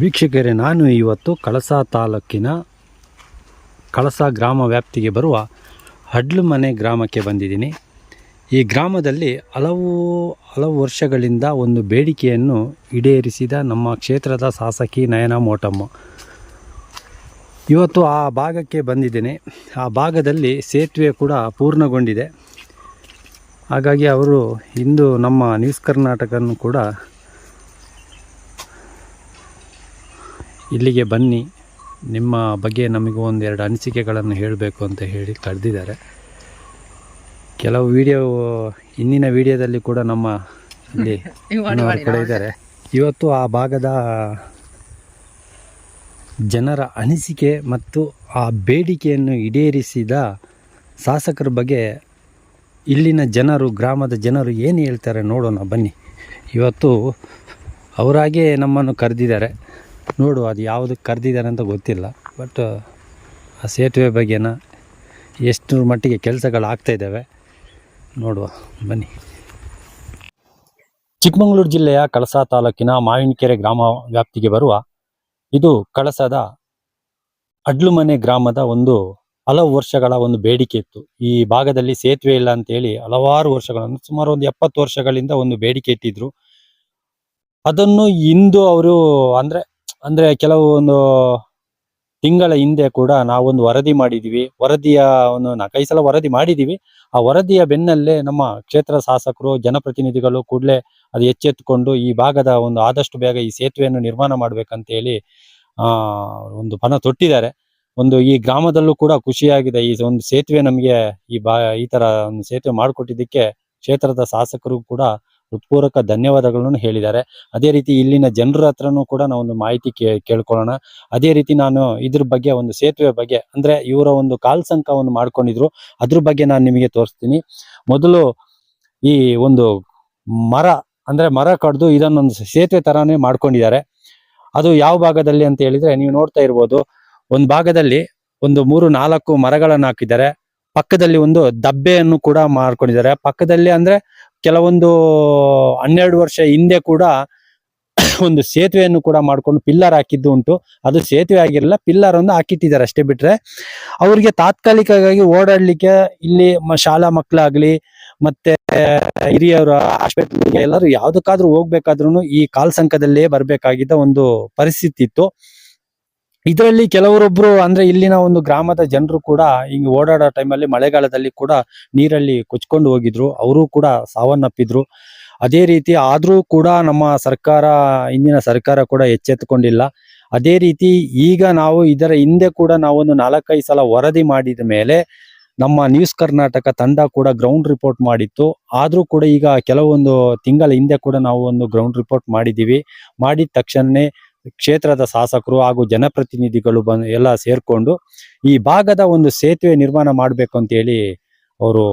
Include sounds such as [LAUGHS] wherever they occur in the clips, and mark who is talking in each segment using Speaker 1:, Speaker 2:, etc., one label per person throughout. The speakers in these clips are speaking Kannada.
Speaker 1: ವೀಕ್ಷಕರೇ, ನಾನು ಇವತ್ತು ಕಳಸ ತಾಲೂಕಿನ ಕಳಸ ಗ್ರಾಮ ವ್ಯಾಪ್ತಿಗೆ ಬರುವ ಹಡ್ಲುಮನೆ ಗ್ರಾಮಕ್ಕೆ ಬಂದಿದ್ದೀನಿ. ಈ ಗ್ರಾಮದಲ್ಲಿ ಹಲವು ಹಲವು ವರ್ಷಗಳಿಂದ ಒಂದು ಬೇಡಿಕೆಯನ್ನು ಈಡೇರಿಸಿದ ನಮ್ಮ ಕ್ಷೇತ್ರದ ಶಾಸಕಿ ನಯನ ಮೋಟಮ್ಮ. ಇವತ್ತು ಆ ಭಾಗಕ್ಕೆ ಬಂದಿದ್ದೇನೆ. ಆ ಭಾಗದಲ್ಲಿ ಸೇತುವೆ ಕೂಡ ಪೂರ್ಣಗೊಂಡಿದೆ. ಹಾಗಾಗಿ ಅವರು ಇಂದು ನಮ್ಮ ನ್ಯೂಸ್ ಕರ್ನಾಟಕನೂ ಕೂಡ ಇಲ್ಲಿಗೆ ಬನ್ನಿ. ನಿಮ್ಮ ಬಗ್ಗೆ ನಮಗೂ ಎರಡು ಅನಿಸಿಕೆಗಳನ್ನು ಹೇಳಬೇಕು ಅಂತ ಹೇಳಿ ಕರೆದಿದ್ದಾರೆ. ಕೆಲವು ವಿಡಿಯೋ ಇಂದಿನ ವಿಡಿಯೋದಲ್ಲಿ ಕೂಡ ನಮ್ಮ ಇಲ್ಲಿ [LAUGHS] ಕೂಡ ಇದ್ದಾರೆ. ಇವತ್ತು ಆ ಭಾಗದ ಜನರ ಅನಿಸಿಕೆ ಮತ್ತು ಆ ಬೇಡಿಕೆಯನ್ನು ಈಡೇರಿಸಿದ ಶಾಸಕರ ಬಗ್ಗೆ ಇಲ್ಲಿನ ಜನರು ಗ್ರಾಮದ ಜನರು ಏನು ಹೇಳ್ತಾರೆ ನೋಡೋಣ ಬನ್ನಿ. ಇವತ್ತು ಅವರಾಗೇ ನಮ್ಮನ್ನು ಕರೆದಿದ್ದಾರೆ. ನೋಡು, ಅದು ಯಾವುದು ಕರೆದಿದ್ದಾರೆ ಅಂತ ಗೊತ್ತಿಲ್ಲ. ಬಟ್ ಆ ಸೇತುವೆ ಬಗ್ಗೆನ ಎಷ್ಟು ಮಟ್ಟಿಗೆ ಕೆಲಸಗಳು ಆಗ್ತಾಯಿದ್ದಾವೆ ನೋಡುವ, ಬನ್ನಿ. ಚಿಕ್ಕಮಗಳೂರು ಜಿಲ್ಲೆಯ ಕಳಸ ತಾಲೂಕಿನ ಮಾವಿನಕೆರೆ ಗ್ರಾಮ ವ್ಯಾಪ್ತಿಗೆ ಬರುವ ಇದು ಕಳಸದ ಅಡ್ಲುಮನೆ ಗ್ರಾಮದ ಒಂದು ಹಲವು ವರ್ಷಗಳ ಒಂದು ಬೇಡಿಕೆ ಇತ್ತು. ಈ ಭಾಗದಲ್ಲಿ ಸೇತುವೆ ಇಲ್ಲ ಅಂತೇಳಿ ಹಲವಾರು ವರ್ಷಗಳನ್ನು, ಸುಮಾರು ಒಂದು ಎಪ್ಪತ್ತು ವರ್ಷಗಳಿಂದ ಒಂದು ಬೇಡಿಕೆ ಇಟ್ಟಿದ್ರು. ಅದನ್ನು ಇಂದು ಅವರು ಅಂದ್ರೆ ಅಂದ್ರೆ ಕೆಲವು ಒಂದು ತಿಂಗಳ ಹಿಂದೆ ಕೂಡ ನಾವೊಂದು ವರದಿ ಮಾಡಿದೀವಿ. ವರದಿಯ ಒಂದು ನಾಲ್ಕೈದು ಸಲ ವರದಿ ಮಾಡಿದೀವಿ. ಆ ವರದಿಯ ಬೆನ್ನಲ್ಲೇ ನಮ್ಮ ಕ್ಷೇತ್ರ ಶಾಸಕರು, ಜನಪ್ರತಿನಿಧಿಗಳು ಕೂಡಲೇ ಅದು ಎಚ್ಚೆತ್ತುಕೊಂಡು ಈ ಭಾಗದ ಒಂದು ಆದಷ್ಟು ಬೇಗ ಈ ಸೇತುವೆಯನ್ನು ನಿರ್ಮಾಣ ಮಾಡ್ಬೇಕಂತ ಹೇಳಿ ಒಂದು ಪಣ ತೊಟ್ಟಿದ್ದಾರೆ. ಒಂದು ಈ ಗ್ರಾಮದಲ್ಲೂ ಕೂಡ ಖುಷಿಯಾಗಿದೆ. ಈ ಒಂದು ಸೇತುವೆ ನಮಗೆ ಈ ಬಾ, ಈ ತರ ಒಂದು ಸೇತುವೆ ಮಾಡಿಕೊಟ್ಟಿದ್ದಕ್ಕೆ ಕ್ಷೇತ್ರದ ಶಾಸಕರು ಕೂಡ ಹೃತ್ಪೂರ್ವಕ ಧನ್ಯವಾದಗಳನ್ನು ಹೇಳಿದ್ದಾರೆ. ಅದೇ ರೀತಿ ಇಲ್ಲಿನ ಜನರ ಹತ್ರನೂ ಕೂಡ ನಾವು ಒಂದು ಮಾಹಿತಿ ಕೇಳ್ಕೊಳ್ಳೋಣ. ಅದೇ ರೀತಿ ನಾನು ಇದ್ರ ಬಗ್ಗೆ ಒಂದು ಸೇತುವೆ ಬಗ್ಗೆ, ಅಂದ್ರೆ ಇವರ ಒಂದು ಕಾಲ್ ಸಂಕವನ್ನು ಮಾಡ್ಕೊಂಡಿದ್ರು. ಅದ್ರ ಬಗ್ಗೆ ನಾನು ನಿಮಗೆ ತೋರಿಸ್ತೀನಿ. ಮೊದಲು ಈ ಒಂದು ಮರ, ಅಂದ್ರೆ ಮರ ಕಡ್ದು ಇದನ್ನೊಂದು ಸೇತುವೆ ತರಾನೇ ಮಾಡ್ಕೊಂಡಿದ್ದಾರೆ. ಅದು ಯಾವ ಭಾಗದಲ್ಲಿ ಅಂತ ಹೇಳಿದ್ರೆ ನೀವು ನೋಡ್ತಾ ಇರ್ಬೋದು. ಒಂದು ಭಾಗದಲ್ಲಿ ಒಂದು ಮೂರು ನಾಲ್ಕು ಮರಗಳನ್ನು ಹಾಕಿದ್ದಾರೆ. ಪಕ್ಕದಲ್ಲಿ ಒಂದು ದಬ್ಬೆಯನ್ನು ಕೂಡ ಮಾಡ್ಕೊಂಡಿದ್ದಾರೆ. ಪಕ್ಕದಲ್ಲಿ ಅಂದ್ರೆ ಕೆಲವೊಂದು ಹನ್ನೆರಡು ವರ್ಷ ಹಿಂದೆ ಕೂಡ ಒಂದು ಸೇತುವೆಯನ್ನು ಕೂಡ ಮಾಡ್ಕೊಂಡು ಪಿಲ್ಲರ್ ಹಾಕಿದ್ದು ಉಂಟು. ಅದು ಸೇತುವೆ ಆಗಿರಲಿಲ್ಲ ಪಿಲ್ಲರ್ ಒಂದು ಹಾಕಿಟ್ಟಿದ್ದಾರೆ ಅಷ್ಟೇ ಬಿಟ್ರೆ. ಅವ್ರಿಗೆ ತಾತ್ಕಾಲಿಕವಾಗಿ ಓಡಾಡ್ಲಿಕ್ಕೆ ಇಲ್ಲಿ ಶಾಲಾ ಮಕ್ಕಳಾಗ್ಲಿ ಮತ್ತೆ ಹಿರಿಯರ, ಆಸ್ಪತ್ರೆಗೆ ಎಲ್ಲರೂ ಯಾವ್ದಕ್ಕಾದ್ರೂ ಹೋಗ್ಬೇಕಾದ್ರೂ ಈ ಕಾಲ್ ಸಂಕದಲ್ಲೇ ಬರ್ಬೇಕಾಗಿದ್ದ ಒಂದು ಪರಿಸ್ಥಿತಿ ಇತ್ತು. ಇದರಲ್ಲಿ ಕೆಲವರೊಬ್ರು ಅಂದ್ರೆ ಇಲ್ಲಿನ ಒಂದು ಗ್ರಾಮದ ಜನರು ಕೂಡ ಹಿಂಗ್ ಓಡಾಡೋ ಟೈಮಲ್ಲಿ ಮಳೆಗಾಲದಲ್ಲಿ ಕೂಡ ನೀರಲ್ಲಿ ಕೊಚ್ಕೊಂಡು ಹೋಗಿದ್ರು. ಅವರು ಕೂಡ ಸಾವನ್ನಪ್ಪಿದ್ರು. ಅದೇ ರೀತಿ ಆದ್ರೂ ಕೂಡ ನಮ್ಮ ಸರ್ಕಾರ ಇಂದಿನ ಸರ್ಕಾರ ಕೂಡ ಎಚ್ಚೆತ್ತುಕೊಂಡಿಲ್ಲ ಅದೇ ರೀತಿ ಈಗ ನಾವು ಇದರ ಹಿಂದೆ ಕೂಡ ನಾವೊಂದು ನಾಲ್ಕೈದು ಸಲ ವರದಿ ಮಾಡಿದ ಮೇಲೆ ನಮ್ಮ ನ್ಯೂಸ್ ಕರ್ನಾಟಕ ತಂಡ ಕೂಡ ಗ್ರೌಂಡ್ ರಿಪೋರ್ಟ್ ಮಾಡಿತ್ತು. ಆದರೂ ಕೂಡ ಈಗ ಕೆಲವೊಂದು ತಿಂಗಳ ಹಿಂದೆ ಕೂಡ ನಾವು ಒಂದು ಗ್ರೌಂಡ್ ರಿಪೋರ್ಟ್ ಮಾಡಿದ್ದೀವಿ. ಮಾಡಿದ ತಕ್ಷಣನೇ ಕ್ಷೇತ್ರದ ಶಾಸಕರು ಹಾಗೂ ಜನಪ್ರತಿನಿಧಿಗಳು ಬಂದು ಎಲ್ಲ ಸೇರ್ಕೊಂಡು ಈ ಭಾಗದ ಒಂದು ಸೇತುವೆ ನಿರ್ಮಾಣ ಮಾಡ್ಬೇಕು ಅಂತ ಹೇಳಿ ಅವರು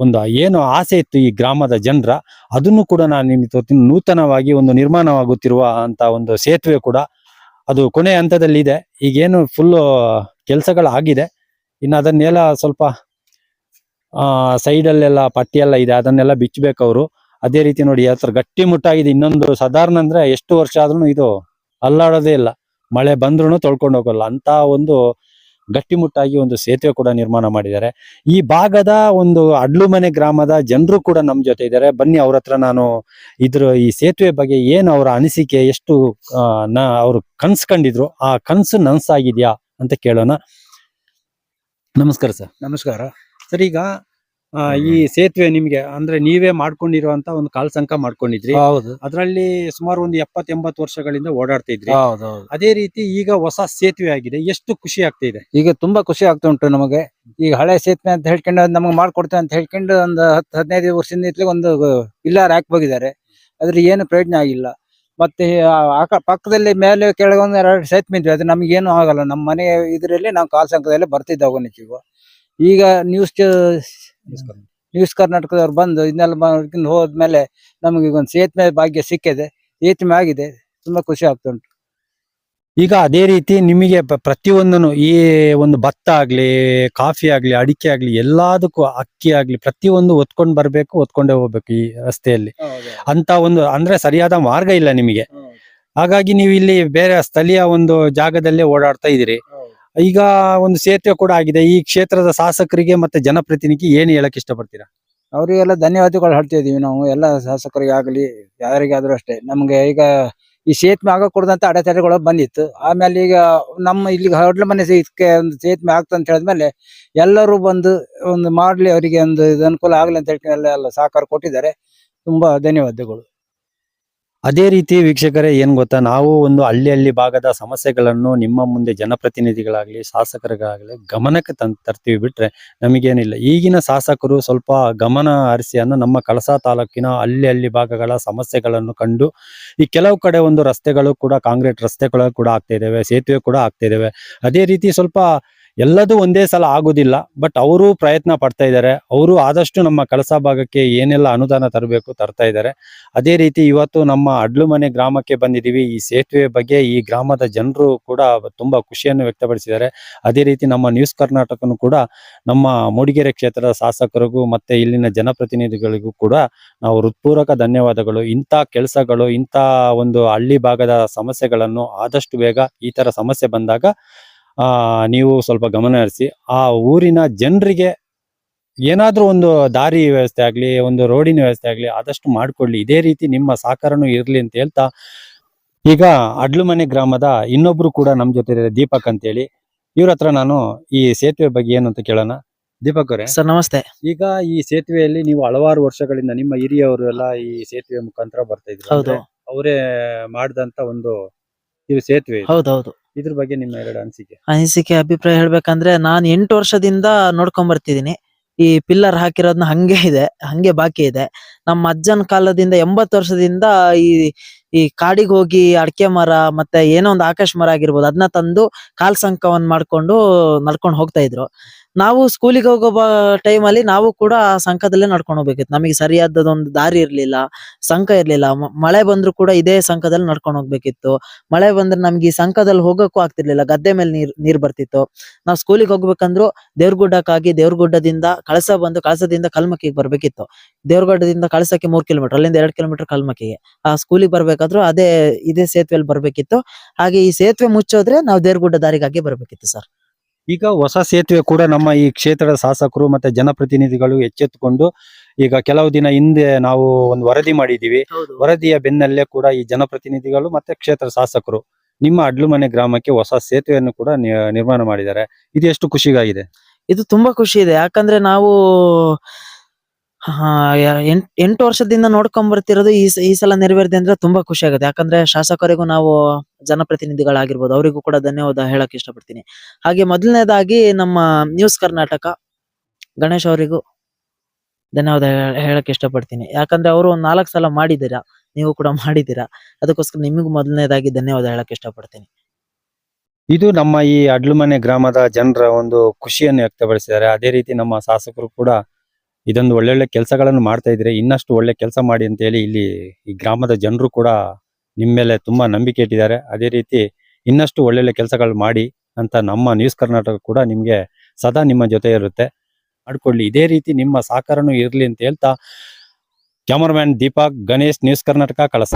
Speaker 1: ಒಂದು ಏನು ಆಸೆ ಇತ್ತು ಈ ಗ್ರಾಮದ ಜನರ, ಅದನ್ನು ಕೂಡ ನಾನು ನಿಮಗೆ ನೂತನವಾಗಿ ಒಂದು ನಿರ್ಮಾಣವಾಗುತ್ತಿರುವ ಅಂತ ಒಂದು ಸೇತುವೆ ಕೂಡ ಅದು ಕೊನೆ ಹಂತದಲ್ಲಿ ಇದೆ. ಈಗೇನು ಫುಲ್ಲು ಕೆಲಸಗಳಾಗಿದೆ. ಇನ್ನು ಅದನ್ನೆಲ್ಲ ಸ್ವಲ್ಪ ಸೈಡಲ್ಲೆಲ್ಲ ಪಟ್ಟಿ ಎಲ್ಲ ಇದೆ. ಅದನ್ನೆಲ್ಲ ಬಿಚ್ಚಬೇಕು ಅವರು. ಅದೇ ರೀತಿ ನೋಡಿ ಥರ ಗಟ್ಟಿ ಮುಟ್ಟಾಗಿದೆ ಇನ್ನೊಂದು ಸಾಧಾರಣ ಅಂದರೆ ಎಷ್ಟು ವರ್ಷ ಆದ್ರೂ ಇದು ಅಲ್ಲಾಡೋದೇ ಇಲ್ಲ. ಮಳೆ ಬಂದ್ರೂ ತೊಳ್ಕೊಂಡು ಹೋಗಲ್ಲ. ಅಂತ ಒಂದು ಗಟ್ಟಿಮುಟ್ಟಾಗಿ ಒಂದು ಸೇತುವೆ ಕೂಡ ನಿರ್ಮಾಣ ಮಾಡಿದ್ದಾರೆ. ಈ ಭಾಗದ ಒಂದು ಅಡ್ಲು ಮನೆ ಗ್ರಾಮದ ಜನರು ಕೂಡ ನಮ್ಮ ಜೊತೆ ಇದ್ದಾರೆ. ಬನ್ನಿ ಅವ್ರ ಹತ್ರ ನಾನು ಇದ್ರ ಈ ಸೇತುವೆ ಬಗ್ಗೆ ಏನು ಅವರ ಅನಿಸಿಕೆ, ಎಷ್ಟು ನಾ, ಅವರು ಕನ್ಸ್ಕೊಂಡಿದ್ರು ಆ ಕನ್ಸು ನನ್ಸಾಗಿದ್ಯಾ ಅಂತ ಕೇಳೋಣ. ನಮಸ್ಕಾರ ಸರ್.
Speaker 2: ನಮಸ್ಕಾರ.
Speaker 1: ಸರ್, ಈಗ ಈ ಸೇತುವೆ ನಿಮ್ಗೆ ಅಂದ್ರೆ ನೀವೇ ಮಾಡ್ಕೊಂಡಿರುವಂತ ಒಂದು ಕಾಲ್ಸಂಕ ಮಾಡ್ಕೊಂಡಿದ್ರಿ.
Speaker 2: ಹೌದು.
Speaker 1: ಅದರಲ್ಲಿ ಸುಮಾರು ಒಂದು ಎಪ್ಪತ್ ಎಂಬತ್ತು ವರ್ಷಗಳಿಂದ ಓಡಾಡ್ತಾ ಇದ್ರಿ. ಅದೇ ರೀತಿ ಈಗ ಹೊಸ ಸೇತುವೆ ಆಗಿದೆ. ಎಷ್ಟು ಖುಷಿ ಆಗ್ತಾ ಇದೆ?
Speaker 2: ಈಗ ತುಂಬಾ ಖುಷಿ ಆಗ್ತಾ ಉಂಟು ನಮಗೆ. ಈಗ ಹಳೆ ಸೇತುವೆ ಅಂತ ಹೇಳ್ಕೊಂಡು ನಮಗೆ ಮಾಡ್ಕೊಡ್ತೇವೆ ಅಂತ ಹೇಳ್ಕೊಂಡು ಒಂದು ಹತ್ತು ಹದಿನೈದು ವರ್ಷದಿಂದ ಇಟ್ಲಿ ಒಂದು ಪಿಲ್ಲರ್ ಹಾಕಿ ಹೋಗಿದ್ದಾರೆ. ಅದ್ರ ಏನು ಪ್ರಯೋಜನ ಆಗಿಲ್ಲ. ಮತ್ತೆ ಪಕ್ಕದಲ್ಲಿ ಮೇಲೆ ಕೆಳಗೆ ಒಂದು ಎರಡು ಸೇತುವೆ ಇದ್ವಿ. ಅದು ಏನು ಆಗಲ್ಲ. ನಮ್ಮ ಮನೆ ಇದರಲ್ಲಿ ನಾವು ಕಾಲ್ ಸಂಕದಲ್ಲಿ ಬರ್ತಿದ್ದ ಹೋಗೋನಿಚ್ಚಿಗೂ ಈಗ ನ್ಯೂಸ್ ನ್ಯೂಸ್ ಕರ್ನಾಟಕದವ್ರು ಬಂದು ಇದನ್ನೆಲ್ಲ ಮಾಡ್ಕೊಂಡು ಹೋದ್ಮೇಲೆ ನಮಗೆ ಒಂದು ಸೇತುವೆ ಭಾಗ್ಯ ಸಿಕ್ಕಿದೆ. ಸೇತುವೆ ಆಗಿದೆ. ತುಂಬಾ ಖುಷಿ ಆಗ್ತಾ ಉಂಟು.
Speaker 1: ಈಗ ಅದೇ ರೀತಿ ನಿಮಗೆ ಪ್ರತಿಯೊಂದನ್ನು ಪ್ರತಿಯೊಂದನು ಈ ಒಂದು ಭತ್ತ ಆಗ್ಲಿ ಕಾಫಿ ಆಗ್ಲಿ ಅಡಿಕೆ ಆಗ್ಲಿ ಎಲ್ಲದಕ್ಕೂ ಅಕ್ಕಿ ಆಗ್ಲಿ ಪ್ರತಿಯೊಂದು ಹೊತ್ಕೊಂಡ್ ಬರ್ಬೇಕು ಒತ್ಕೊಂಡೇ ಹೋಗ್ಬೇಕು ಈ ರಸ್ತೆಯಲ್ಲಿ. ಅಂತ ಒಂದು ಅಂದ್ರೆ ಸರಿಯಾದ ಮಾರ್ಗ ಇಲ್ಲ ನಿಮಗೆ. ಹಾಗಾಗಿ ನೀವು ಇಲ್ಲಿ ಬೇರೆ ಸ್ಥಳೀಯ ಒಂದು ಜಾಗದಲ್ಲೇ ಓಡಾಡ್ತಾ ಇದ್ದೀರಿ. ಈಗ ಒಂದು ಸೇತುವೆ ಕೂಡ ಆಗಿದೆ. ಈ ಕ್ಷೇತ್ರದ ಶಾಸಕರಿಗೆ ಮತ್ತೆ ಜನಪ್ರತಿನಿಧಿಗೆ ಏನು ಹೇಳಕ್ ಇಷ್ಟಪಡ್ತೀರಾ?
Speaker 2: ಅವರಿಗೆಲ್ಲ ಧನ್ಯವಾದಗಳು ಹೇಳ್ತಾ ಇದೀವಿ ನಾವು. ಎಲ್ಲ ಶಾಸಕರಿಗೆ ಆಗಲಿ, ಯಾರಿಗಾದ್ರೂ ಅಷ್ಟೇ. ನಮಗೆ ಈಗ ಈ ಸೇತುವೆ ಆಗ ಕೊಡದಂತ ಅಡೆತಡೆಗಳು ಬಂದಿತ್ತು. ಆಮೇಲೆ ಈಗ ನಮ್ಮ ಇಲ್ಲಿಗೆ ಹಡ್ಲ ಮನೆ ಇದಕ್ಕೆ ಒಂದು ಸೇತುವೆ ಆಗ್ತದೆ ಅಂತ ಹೇಳಿದ್ಮೇಲೆ ಎಲ್ಲರೂ ಬಂದು ಒಂದು ಮಾಡ್ಲಿ ಅವರಿಗೆ ಒಂದು ಇದು ಅನುಕೂಲ ಆಗಲಿ ಅಂತ ಹೇಳ್ಕೊಂಡು ಎಲ್ಲ ಎಲ್ಲ ಸಹಕಾರ ಕೊಟ್ಟಿದ್ದಾರೆ. ತುಂಬಾ ಧನ್ಯವಾದಗಳು.
Speaker 1: ಅದೇ ರೀತಿ ವೀಕ್ಷಕರೇ, ಏನ್ ಗೊತ್ತಾ? ನಾವು ಒಂದು ಹಳ್ಳಿ ಹಳ್ಳಿ ಭಾಗದ ಸಮಸ್ಯೆಗಳನ್ನು ನಿಮ್ಮ ಮುಂದೆ ಜನಪ್ರತಿನಿಧಿಗಳಾಗ್ಲಿ, ಶಾಸಕರಿಗಾಗ್ಲಿ ಗಮನಕ್ಕೆ ತಂದ್ ತರ್ತೀವಿ ಬಿಟ್ರೆ ನಮಗೇನಿಲ್ಲ. ಈಗಿನ ಶಾಸಕರು ಸ್ವಲ್ಪ ಗಮನ ಹರಿಸಿ ಅನ್ನೋ ನಮ್ಮ ಕಳಸಾ ತಾಲೂಕಿನ ಹಳ್ಳಿ ಹಳ್ಳಿ ಭಾಗಗಳ ಸಮಸ್ಯೆಗಳನ್ನು ಕಂಡು, ಈ ಕೆಲವು ಕಡೆ ಒಂದು ರಸ್ತೆಗಳು ಕೂಡ, ಕಾಂಕ್ರೀಟ್ ರಸ್ತೆಗಳು ಕೂಡ ಆಗ್ತಾ ಇದಾವೆ, ಸೇತುವೆ ಕೂಡ ಆಗ್ತಾ ಇದಾವೆ. ಅದೇ ರೀತಿ ಸ್ವಲ್ಪ ಎಲ್ಲದೂ ಒಂದೇ ಸಲ ಆಗೋದಿಲ್ಲ ಬಟ್ ಅವರು ಪ್ರಯತ್ನ ಪಡ್ತಾ ಇದ್ದಾರೆ ಅವರು ಆದಷ್ಟು ನಮ್ಮ ಕಳಸ ಭಾಗಕ್ಕೆ ಏನೆಲ್ಲ ಅನುದಾನ ತರಬೇಕು ತರ್ತಾ ಇದ್ದಾರೆ ಅದೇ ರೀತಿ ಇವತ್ತು ನಮ್ಮ ಅಡ್ಲುಮನೆ ಗ್ರಾಮಕ್ಕೆ ಬಂದಿದ್ದೀವಿ. ಈ ಸೇತುವೆ ಬಗ್ಗೆ ಈ ಗ್ರಾಮದ ಜನರು ಕೂಡ ತುಂಬಾ ಖುಷಿಯನ್ನು ವ್ಯಕ್ತಪಡಿಸಿದ್ದಾರೆ. ಅದೇ ರೀತಿ ನಮ್ಮ ನ್ಯೂಸ್ ಕರ್ನಾಟಕನು ಕೂಡ ನಮ್ಮ ಮೂಡಿಗೆರೆ ಕ್ಷೇತ್ರದ ಶಾಸಕರಿಗೂ ಮತ್ತೆ ಇಲ್ಲಿನ ಜನಪ್ರತಿನಿಧಿಗಳಿಗೂ ಕೂಡ ನಾವು ಹೃತ್ಪೂರ್ವಕ ಧನ್ಯವಾದಗಳು. ಇಂಥ ಕೆಲಸಗಳು, ಇಂಥ ಒಂದು ಹಳ್ಳಿ ಭಾಗದ ಸಮಸ್ಯೆಗಳನ್ನು ಆದಷ್ಟು ಬೇಗ ಈ ತರ ಸಮಸ್ಯೆ ಬಂದಾಗ ನೀವು ಸ್ವಲ್ಪ ಗಮನ ಹರಿಸಿ ಆ ಊರಿನ ಜನರಿಗೆ ಏನಾದರೂ ಒಂದು ದಾರಿ ವ್ಯವಸ್ಥೆ ಆಗಲಿ ಒಂದು ರೋಡಿನ ವ್ಯವಸ್ಥೆ ಆಗಲಿ ಆದಷ್ಟು ಮಾಡಿಕೊಳ್ಳಿ. ಇದೇ ರೀತಿ ನಿಮ್ಮ ಸಹಕಾರನೂ ಇರಲಿ ಅಂತ ಹೇಳ್ತಾ ಈಗ ಅಡ್ಲುಮನೆ ಗ್ರಾಮದ ಇನ್ನೊಬ್ರು ಕೂಡ ನಮ್ಮ ಜೊತೆ ದೀಪಕ್ ಅಂತೇಳಿ. ಇವ್ರ ಹತ್ರ ನಾನು ಈ ಸೇತುವೆ ಬಗ್ಗೆ ಏನು ಅಂತ ಕೇಳೋಣ. ದೀಪಕ್ ಅವರೇ
Speaker 3: ಸರ್ ನಮಸ್ತೆ.
Speaker 1: ಈಗ ಈ ಸೇತುವೆಯಲ್ಲಿ ನೀವು ಹಲವಾರು ವರ್ಷಗಳಿಂದ ನಿಮ್ಮ ಹಿರಿಯವರು ಎಲ್ಲ ಈ ಸೇತುವೆ ಮುಖಾಂತರ ಬರ್ತಾ ಇದ್ರು.
Speaker 3: ಹೌದು.
Speaker 1: ಅವರೇ ಮಾಡಿದಂತ ಒಂದು ಇದು ಸೇತುವೆ.
Speaker 3: ಹೌದೌದು
Speaker 1: ಇದ್ರ ಬಗ್ಗೆ ನಿಮ್ಮ ಎರಡು ಅನಿಸಿಕೆ?
Speaker 3: ಅನಿಸಿಕೆ, ಅಭಿಪ್ರಾಯ ಹೇಳ್ಬೇಕಂದ್ರೆ ನಾನು ಎಂಟು ವರ್ಷದಿಂದ ನೋಡ್ಕೊಂಡ್ ಬರ್ತಿದೀನಿ. ಈ ಪಿಲ್ಲರ್ ಹಾಕಿರೋದ್ನ ಹಂಗೆ ಇದೆ, ಹಂಗೆ ಬಾಕಿ ಇದೆ. ನಮ್ಮ ಅಜ್ಜನ ಕಾಲದಿಂದ ಎಂಬತ್ತು ವರ್ಷದಿಂದ ಈ ಈ ಕಾಡಿಗೆ ಹೋಗಿ ಅಡಕೆ ಮರ ಮತ್ತೆ ಏನೋ ಒಂದು ಆಕಾಶ ಮರ ಆಗಿರ್ಬೋದು ಅದನ್ನ ತಂದು ಕಾಲ್ ಸಂಕವನ್ ಮಾಡ್ಕೊಂಡು ನಡ್ಕೊಂಡು ಹೋಗ್ತಾ ಇದ್ರು. ನಾವು ಸ್ಕೂಲಿಗೆ ಹೋಗೋ ಟೈಮ್ ಅಲ್ಲಿ ನಾವು ಕೂಡ ಆ ಸಂಕದಲ್ಲೇ ನಡ್ಕೊಂಡು ಹೋಗ್ಬೇಕಿತ್ತು. ನಮಗೆ ಸರಿಯಾದದೊಂದು ದಾರಿ ಇರ್ಲಿಲ್ಲ, ಸಂಕ ಇರ್ಲಿಲ್ಲ. ಮಳೆ ಬಂದ್ರು ಕೂಡ ಇದೇ ಸಂಕದಲ್ಲಿ ನಡ್ಕೊಂಡು ಹೋಗ್ಬೇಕಿತ್ತು. ಮಳೆ ಬಂದ್ರೆ ನಮ್ಗೆ ಈ ಸಂಕದಲ್ಲಿ ಹೋಗಕ್ಕೂ ಆಗ್ತಿರ್ಲಿಲ್ಲ. ಗದ್ದೆ ಮೇಲೆ ನೀರ್ ನೀರ್ ಬರ್ತಿತ್ತು. ನಾವು ಸ್ಕೂಲಿಗೆ ಹೋಗ್ಬೇಕಂದ್ರು ದೇವ್ರಗುಡ್ಡಕ್ಕಾಗಿ ದೇವ್ರಗುಡ್ಡದಿಂದ ಕಳಸ ಬಂದು ಕಳಸದಿಂದ ಕಲ್ಮಕ್ಕಿಗೆ ಬರ್ಬೇಕಿತ್ತು. ದೇವ್ರಗುಡ್ಡದಿಂದ ಕಳಸಕ್ಕೆ ಮೂರ್ ಕಿಲೋಮೀಟರ್, ಅಲ್ಲಿಂದ ಎರಡ್ ಕಿಲೋಮೀಟರ್ ಕಲ್ಮಕ್ಕಿಗೆ. ಆ ಸ್ಕೂಲಿಗೆ ಬರ್ಬೇಕಾದ್ರು ಅದೇ, ಇದೇ ಸೇತುವೆಯಲ್ಲಿ ಬರ್ಬೇಕಿತ್ತು. ಹಾಗೆ ಈ ಸೇತುವೆ ಮುಚ್ಚೋದ್ರೆ ನಾವು ದೇವ್ರಗುಡ್ಡ ದಾರಿಗಾಗಿ ಬರ್ಬೇಕಿತ್ತು ಸರ್.
Speaker 1: ಈಗ ಹೊಸ ಸೇತುವೆ ಕೂಡ ನಮ್ಮ ಈ ಕ್ಷೇತ್ರದ ಶಾಸಕರು ಮತ್ತೆ ಜನಪ್ರತಿನಿಧಿಗಳು ಎಚ್ಚೆತ್ತುಕೊಂಡು ಈಗ ಕೆಲವು ದಿನ ಹಿಂದೆ ನಾವು ಒಂದು ವರದಿ ಮಾಡಿದೀವಿ ವರದಿಯ ಬೆನ್ನಲ್ಲೇ ಕೂಡ ಈ ಜನಪ್ರತಿನಿಧಿಗಳು ಮತ್ತೆ ಕ್ಷೇತ್ರ ಶಾಸಕರು ನಿಮ್ಮ ಅಡ್ಲುಮನೆ ಗ್ರಾಮಕ್ಕೆ ಹೊಸ ಸೇತುವೆಯನ್ನು ಕೂಡ ನಿರ್ಮಾಣ ಮಾಡಿದ್ದಾರೆ. ಇದು ಎಷ್ಟು ಖುಷಿಗಾಗಿದೆ?
Speaker 3: ಇದು ತುಂಬಾ ಖುಷಿ ಇದೆ. ಯಾಕಂದ್ರೆ ನಾವು ಹಾ, ಎಂಟ್ ವರ್ಷದಿಂದ ನೋಡ್ಕೊಂಡ್ ಬರ್ತಿರೋದು ಈ ಈ ಸಲ ನೆರವೇರಿದೆ ಅಂದ್ರೆ ತುಂಬಾ ಖುಷಿ ಆಗುತ್ತೆ. ಯಾಕಂದ್ರೆ ಶಾಸಕರಿಗೂ ನಾವು ಜನಪ್ರತಿನಿಧಿಗಳಾಗಿರ್ಬೋದು ಅವರಿಗೂ ಕೂಡ ಧನ್ಯವಾದ ಹೇಳಕ್ ಇಷ್ಟಪಡ್ತೀನಿ. ಹಾಗೆ ಮೊದಲನೇದಾಗಿ ನಮ್ಮ ನ್ಯೂಸ್ ಕರ್ನಾಟಕ ಗಣೇಶ್ ಅವರಿಗೂ ಧನ್ಯವಾದ ಹೇಳ್- ಹೇಳಕ್ ಇಷ್ಟಪಡ್ತೀನಿ. ಯಾಕಂದ್ರೆ ಅವರು ಒಂದ್ ನಾಲ್ಕು ಸಲ ಮಾಡಿದ್ದೀರಾ ನೀವು ಕೂಡ ಮಾಡಿದ್ದೀರಾ ಅದಕ್ಕೋಸ್ಕರ ನಿಮಗೂ ಮೊದಲನೇದಾಗಿ ಧನ್ಯವಾದ ಹೇಳಕ್ ಇಷ್ಟಪಡ್ತೀನಿ.
Speaker 1: ಇದು ನಮ್ಮ ಈ ಅಡ್ಲುಮನೆ ಗ್ರಾಮದ ಜನರ ಒಂದು ಖುಷಿಯನ್ನು ವ್ಯಕ್ತಪಡಿಸಿದ್ದಾರೆ. ಅದೇ ರೀತಿ ನಮ್ಮ ಶಾಸಕರು ಕೂಡ ಇದೊಂದು ಒಳ್ಳೊಳ್ಳೆ ಕೆಲಸಗಳನ್ನು ಮಾಡ್ತಾ ಇದ್ರೆ ಇನ್ನಷ್ಟು ಒಳ್ಳೆ ಕೆಲಸ ಮಾಡಿ ಅಂತ ಹೇಳಿ ಇಲ್ಲಿ ಈ ಗ್ರಾಮದ ಜನರು ಕೂಡ ನಿಮ್ಮ ಮೇಲೆ ತುಂಬಾ ನಂಬಿಕೆ ಇಟ್ಟಿದ್ದಾರೆ. ಅದೇ ರೀತಿ ಇನ್ನಷ್ಟು ಒಳ್ಳೊಳ್ಳೆ ಕೆಲಸಗಳು ಮಾಡಿ ಅಂತ ನಮ್ಮ ನ್ಯೂಸ್ ಕರ್ನಾಟಕ ಕೂಡ ನಿಮ್ಗೆ ಸದಾ ನಿಮ್ಮ ಜೊತೆ ಇರುತ್ತೆ. ಮಾಡ್ಕೊಳ್ಳಿ. ಇದೇ ರೀತಿ ನಿಮ್ಮ ಸಹಕಾರನೂ ಇರ್ಲಿ ಅಂತ ಹೇಳ್ತಾ ಕ್ಯಾಮರಾಮ್ಯಾನ್ ದೀಪಕ್, ಗಣೇಶ್ ನ್ಯೂಸ್ ಕರ್ನಾಟಕ ಕಳಸ.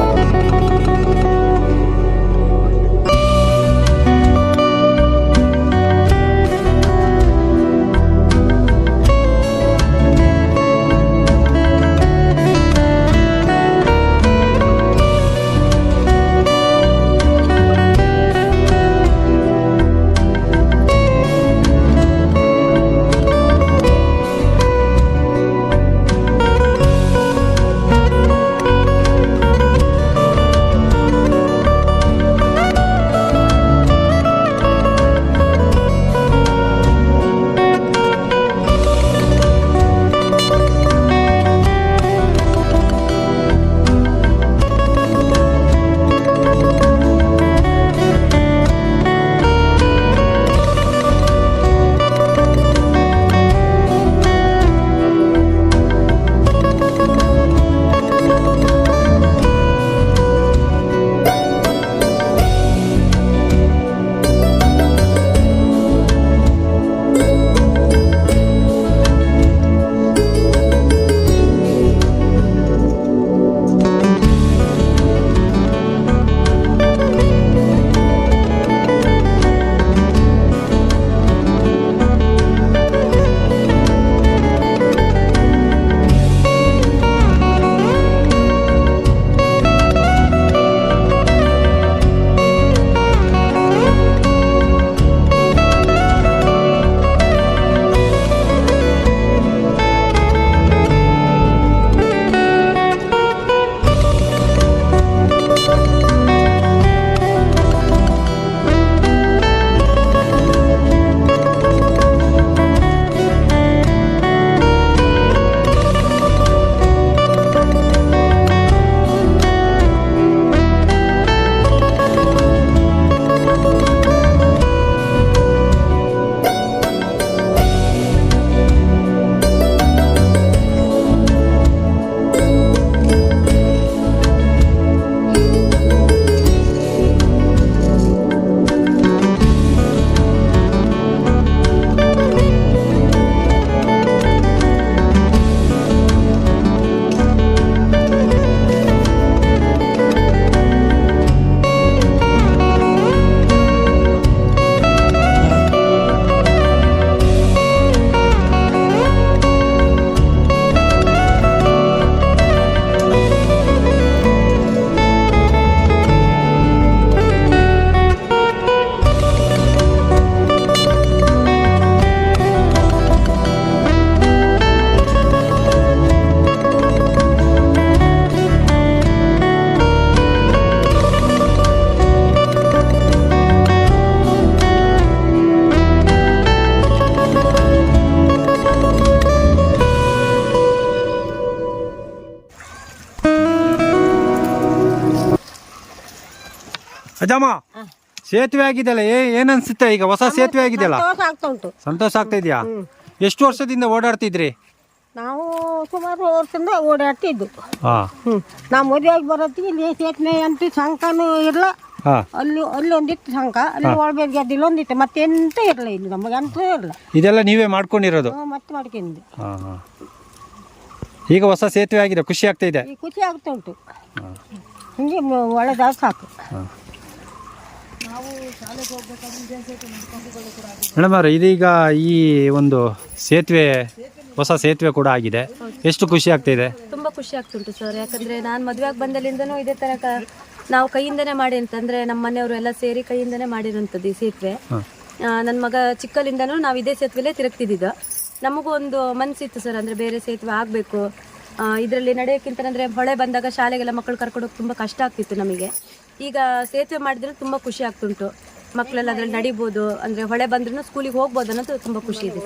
Speaker 1: ಅಜ್ಜಮ್ಮ ಸೇತುವೆ ಆಗಿದೆಯಲ್ಲ ಏ ಏನ್ ಅನ್ಸುತ್ತೆ ಈಗ? ಹೊಸ ಸೇತುವೆ ಆಗಿದೆಯಲ್ಲ
Speaker 4: ಸಂತೋಷ ಆಗ್ತಾ ಉಂಟು
Speaker 1: ಸಂತೋಷ ಆಗ್ತಾ ಇದೆಯಾ ಎಷ್ಟು ವರ್ಷದಿಂದ ಓಡಾಡ್ತಿದ್ರಿ?
Speaker 4: ನಾವು ಸುಮಾರು ವರ್ಷದಿಂದ ಓಡಾಡ್ತಿದ್ದು.
Speaker 1: ಹಾ.
Speaker 4: ಹ್ಮ್. ನಾವು ಮದುವೆಯಾಗಿ ಬರತ್ತೀವಿ ಇಲ್ಲಿ ಸೇತುವೆ ಅಂತೂ ಶಂಕನೂ ಇರಲ್ಲ
Speaker 1: ಹಾ.
Speaker 4: ಅಲ್ಲಿ ಅಲ್ಲಿ ಒಂದಿತ್ತು ಶಂಕ ಅಲ್ಲಿ ಒಳಬೇರ್ಗೆ ಅದಿಲ್ಲ ಒಂದಿತ್ತು ಮತ್ತೆ ಎಂತ ಇರಲ್ಲ ಇಲ್ಲಿ ನಮಗೆ ಅಂತೂ ಇರಲ್ಲ
Speaker 1: ಇದೆಲ್ಲ ನೀವೇ ಮಾಡ್ಕೊಂಡಿರೋದು?
Speaker 4: ನಾವು ಮತ್ತೆ ಮಾಡ್ಕೊಂಡು
Speaker 1: ಹಾ ಹಾ. ಈಗ ಹೊಸ ಸೇತುವೆ ಆಗಿದೆ ಖುಷಿ ಆಗ್ತಾ ಇದೆ?
Speaker 4: ಈ ಖುಷಿ ಆಗ್ತಾ ಉಂಟು. ಹಿಂಗೆ ಒಳ್ಳೆ ಒಳ್ಳೆದಾದ ಸಾಕು.
Speaker 1: ಮೇಡಮ್ ಅವ್ರೆ ಇದೀಗ ಈ ಒಂದು ಸೇತುವೆ ಹೊಸ ಸೇತುವೆ ಕೂಡ ಆಗಿದೆ. ಎಷ್ಟು ಖುಷಿ ಆಗ್ತಿದೆ ತುಂಬಾ
Speaker 5: ತುಂಬ ಖುಷಿ ಆಗ್ತುಂಟು ಸರ್ ಯಾಕಂದ್ರೆ ನಾನು ಮದುವೆಯಾಗಿ ಬಂದಲ್ಲಿಂದನು ಇದೇ ತರ ಕ ನಾವು ಕೈಯಿಂದನೇ ಮಾಡಿ ಅಂತಂದ್ರೆ ನಮ್ಮ ಮನೆಯವರು ಎಲ್ಲ ಸೇರಿ ಕೈಯಿಂದನೇ ಮಾಡಿರುವಂತದ್ದು ಈ ಸೇತುವೆ. ನನ್ನ ಮಗ ಚಿಕ್ಕಲಿಂದನೂ ನಾವು ಇದೇ ಸೇತುವೆಲೇ ತಿರುಗ್ತಿದ್ದಿದ್ದು ನಮಗೂ ಒಂದು ಮನಸ್ಸಿತ್ತು ಸರ್ ಅಂದ್ರೆ ಬೇರೆ ಸೇತುವೆ ಆಗಬೇಕು. ಇದರಲ್ಲಿ ನಡೆಯೋಕ್ಕಿಂತ ಅಂದ್ರೆ ಹೊಳೆ ಬಂದಾಗ ಶಾಲೆಗೆಲ್ಲ ಮಕ್ಕಳು ಕರ್ಕೊಂಡು ಹೋಗಿ ತುಂಬ ಕಷ್ಟ ಆಗ್ತಿತ್ತು ನಮಗೆ. ಈಗ ಸೇತುವೆ ಮಾಡಿದ್ರೆ ತುಂಬ ಖುಷಿ ಆಗ್ತುಂಟು. ಮಕ್ಕಳೆಲ್ಲ ಅದ್ರಲ್ಲಿ ನಡಿಬೋದು. ಅಂದರೆ ಹೊಳೆ ಬಂದ್ರೂ ಸ್ಕೂಲಿಗೆ ಹೋಗ್ಬೋದು ಅನ್ನೋದು ತುಂಬ ಖುಷಿ ಇದೆ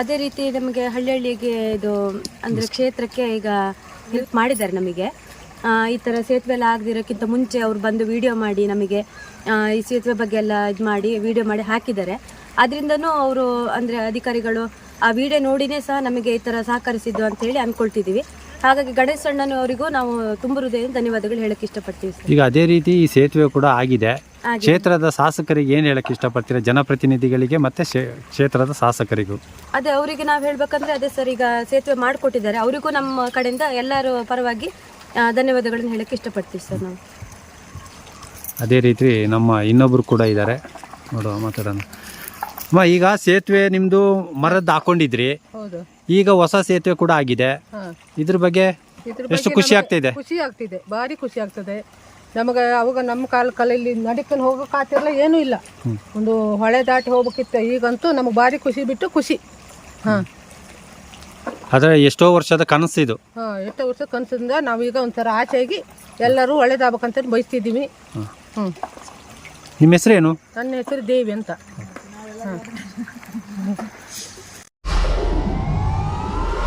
Speaker 5: ಅದೇ ರೀತಿ ನಮಗೆ ಹಳ್ಳಿ ಹಳ್ಳಿಗೆ ಇದು, ಅಂದರೆ ಕ್ಷೇತ್ರಕ್ಕೆ ಈಗ ಹೆಲ್ಪ್ ಮಾಡಿದ್ದಾರೆ ನಮಗೆ. ಈ ಥರ ಸೇತುವೆ ಎಲ್ಲ ಆಗದಿರೋಕ್ಕಿಂತ ಮುಂಚೆ ಅವ್ರು ಬಂದು ವಿಡಿಯೋ ಮಾಡಿ ನಮಗೆ ಈ ಸೇತುವೆ ಬಗ್ಗೆ ಎಲ್ಲ ಇದು ಮಾಡಿ ವಿಡಿಯೋ ಮಾಡಿ ಹಾಕಿದ್ದಾರೆ. ಅದರಿಂದನು ಅವರು, ಅಂದರೆ ಅಧಿಕಾರಿಗಳು ಆ ವಿಡಿಯೋ ನೋಡಿನೇ ಸಹ ನಮಗೆ ಈ ಥರ ಸಹಕರಿಸಿದ್ದು ಅಂತ ಹೇಳಿ ಅಂದ್ಕೊಳ್ತಿದ್ದೀವಿ ಹಾಗಾಗಿ ಗಣೇಶ್ ಅಣ್ಣನೂ ಅವರಿಗೂ ನಾವು ತುಂಬ ಹೃದಯದಿಂದ ಧನ್ಯವಾದಗಳು ಹೇಳಕ್ಕೆ ಇಷ್ಟಪಡ್ತೀವಿ ಸರ್.
Speaker 1: ಈಗ ಅದೇ ರೀತಿ ಈ ಸೇತುವೆ ಕೂಡ ಆಗಿದೆ.
Speaker 5: ಹಾಗೆ
Speaker 1: ಕ್ಷೇತ್ರದ ಶಾಸಕರಿಗೆ ಏನು ಹೇಳಕ್ಕೆ ಇಷ್ಟಪಡ್ತೀರಾ? ಜನಪ್ರತಿನಿಧಿಗಳಿಗೆ ಮತ್ತೆ ಶೇ- ಕ್ಷೇತ್ರದ ಶಾಸಕರಿಗೂ.
Speaker 5: ಅದೇ ಅವರಿಗೆ ನಾವು ಹೇಳ್ಬೇಕಂದ್ರೆ ಅದೇ ಸರ್ ಈಗ ಸೇತುವೆ ಮಾಡಿಕೊಟ್ಟಿದ್ದಾರೆ. ಅವರಿಗೂ ನಮ್ಮ ಕಡೆಯಿಂದ ಎಲ್ಲರೂ ಪರವಾಗಿ ಆ, ಧನ್ಯವಾದಗಳನ್ನು ಹೇಳಕ್ಕೆ ಇಷ್ಟಪಡ್ತೀವಿ ಸರ್ ನಾವು.
Speaker 1: ಅದೇ ರೀತಿ ನಮ್ಮ ಇನ್ನೊಬ್ರು ಕೂಡ ಇದ್ದಾರೆ. ನೋಡುವ ಮಾತಾಡೋಣ. ಅಮ್ಮ ಈಗ ಸೇತುವೆ ನಿಮ್ಮದು ಮರದ್ದು ಹಾಕೊಂಡಿದ್ರಿ.
Speaker 6: ಹೌದು.
Speaker 1: ಈಗ ಹೊಸ ಸೇತುವೆ ಕೂಡ ಆಗಿದೆ.
Speaker 6: ಹಾ.
Speaker 1: ಇದ್ರ ಬಗ್ಗೆ
Speaker 6: ಇದ್ರ
Speaker 1: ಎಷ್ಟು
Speaker 6: ಬಗ್ಗೆ
Speaker 1: ಖುಷಿ ಆಗ್ತಿದೆ?
Speaker 6: ಖುಷಿ ಆಗ್ತಿದೆ. ಭಾರಿ ಖುಷಿ ಆಗ್ತದೆ. ನಮಗೆ ಅವಾಗ ನಮ್ಮ ಕಾಲ ಕಲೆಯಲ್ಲಿ ನಡ್ಕೊಂಡು ಹೋಗೋಕೆ ಕಾತಿರಲ್ಲ ಏನೂ ಇಲ್ಲ. ಒಂದು ಹೊಳೆ ದಾಟಿ ಹೋಗ್ಬೇಕಿತ್ತು. ಈಗಂತೂ ನಮಗೆ ಭಾರಿ ಖುಷಿ ಬಿಟ್ಟು ಖುಷಿ. ಹಾಂ.
Speaker 1: ಆದರೆ ಎಷ್ಟೋ ವರ್ಷದ ಕನಸು ಇದು.
Speaker 6: ಹಾಂ ಎಷ್ಟೋ ವರ್ಷದ ಕನಸಿಂದ ನಾವೀಗ ಒಂಥರ ಆಚೆಯಾಗಿ ಎಲ್ಲರೂ ಒಳ್ಳೇದಾಗಬೇಕಂತ ಬಯಸ್ತಿದ್ದೀವಿ. ಹ್ಞೂ
Speaker 1: ನಿಮ್ಮ ಹೆಸರೇನು?
Speaker 6: ನನ್ನ ಹೆಸರು ದೇವಿ ಅಂತ.